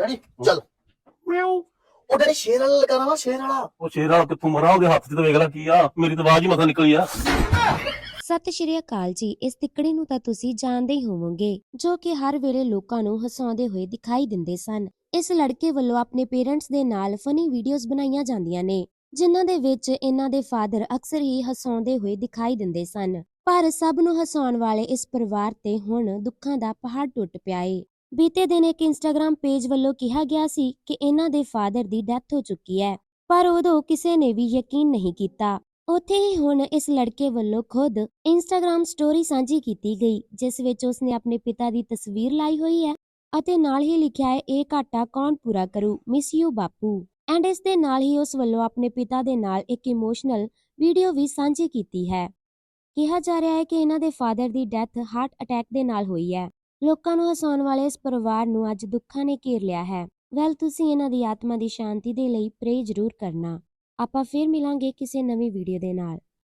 Daddy ਚੱਲ। ਉਹ daddy ਸ਼ੇਰ ਵਾਲਾ ਲਗਾਣਾ ਵਾ ਸ਼ੇਰ ਵਾਲਾ। ਉਹ ਸ਼ੇਰ ਵਾਲਾ ਕਿੱਥੋਂ ਮਰਾ ਉਹਦੇ ਹੱਥ 'ਚ ਤਾਂ ਵੇਖ ਲੈ ਕੀ ਆ। ਮੇਰੀ ਤਾਂ ਆਵਾਜ਼ ਹੀ ਮਸਾ ਨਿਕਲੀ ਆ। ਸਤਿ ਸ਼੍ਰੀ ਅਕਾਲ ਜੀ। ਇਸ ਤਿੱਕੜੀ ਨੂੰ ਤਾਂ ਤੁਸੀਂ ਜਾਣਦੇ ਹੀ ਹੋਵੋਗੇ ਜੋ ਕਿ ਹਰ ਵੇਲੇ ਲੋਕਾਂ ਨੂੰ ਹਸਾਉਂਦੇ ਹੋਏ ਦਿਖਾਈ ਦਿੰਦੇ ਸਨ। ਇਸ ਲੜਕੇ ਵੱਲੋਂ ਆਪਣੇ ਪੇਰੈਂਟਸ ਦੇ ਨਾਲ ਫਨੀ ਵੀਡੀਓਜ਼ ਬਣਾਈਆਂ ਜਾਂਦੀਆਂ ਨੇ ਜਿਨ੍ਹਾਂ ਦੇ ਵਿੱਚ ਇਹਨਾਂ ਦੇ ਫਾਦਰ ਅਕਸਰ ਹੀ ਹਸਾਉਂਦੇ ਹੋਏ ਦਿਖਾਈ ਦਿੰਦੇ ਸਨ। ਪਰ ਸਭ ਨੂੰ ਹਸਾਉਣ ਵਾਲੇ ਇਸ ਪਰਿਵਾਰ ਤੇ ਹੁਣ ਦੁੱਖਾਂ ਦਾ ਪਹਾੜ ਟੁੱਟ ਪਿਆ ਏ। ਬੀਤੇ ਦਿਨ ਇੱਕ ਇੰਸਟਾਗ੍ਰam ਪੇਜ ਵੱਲੋਂ ਕਿਹਾ ਗਿਆ ਸੀ ਕਿ ਇਹਨਾਂ ਦੇ ਫਾਦਰ ਦੀ ਡੈਥ ਹੋ ਚੁੱਕੀ ਹੈ, ਪਰ ਉਦੋਂ ਕਿਸੇ ਨੇ ਵੀ ਯਕੀਨ ਨਹੀਂ ਕੀਤਾ। ਉੱਥੇ ਹੀ ਹੁਣ ਇਸ ਲੜਕੇ ਵੱਲੋਂ ਖੁਦ ਇੰਸਟਾਗ੍ਰam ਸਟੋਰੀ ਸਾਂਝੀ ਕੀਤੀ ਗਈ, ਜਿਸ ਵਿੱਚ ਉਸਨੇ ਆਪਣੇ ਪਿਤਾ ਦੀ ਤਸਵੀਰ ਲਾਈ ਹੋਈ ਹੈ ਅਤੇ ਨਾਲ ਹੀ ਲਿਖਿਆ ਹੈ, ਇਹ ਘਾਟਾ ਕੌਣ ਪੂਰਾ ਕਰੂ? ਮਿਸ ਯੂ ਬਾਪੂ। ਐਂਡ ਇਸ ਦੇ ਨਾਲ ਹੀ ਉਸ ਵੱਲੋਂ ਆਪਣੇ ਪਿਤਾ ਦੇ ਨਾਲ ਇੱਕ ਇਮੋਸ਼ਨਲ ਵੀਡੀਓ ਵੀ ਸਾਂਝੀ ਕੀਤੀ ਹੈ। ਕਿਹਾ ਜਾ ਰਿਹਾ ਹੈ ਕਿ ਇਹਨਾਂ ਦੇ ਫਾਦਰ ਦੀ ਡੈਥ ਹਾਰਟ ਅਟੈਕ ਦੇ ਨਾਲ ਹੋਈ ਹੈ। ਲੋਕਾਂ ਨੂੰ ਹਸਾਉਣ ਵਾਲੇ ਇਸ ਪਰਿਵਾਰ ਨੂੰ ਅੱਜ ਦੁੱਖਾਂ ਨੇ ਘੇਰ ਲਿਆ ਹੈ। ਵੈਲ ਤੁਸੀਂ ਇਹਨਾਂ ਦੀ ਆਤਮਾ ਦੀ ਸ਼ਾਂਤੀ ਦੇ ਲਈ ਪ੍ਰੇ ਜ਼ਰੂਰ ਕਰਨਾ। ਆਪਾਂ ਫਿਰ ਮਿਲਾਂਗੇ ਕਿਸੇ ਨਵੀਂ ਵੀਡੀਓ ਦੇ ਨਾਲ।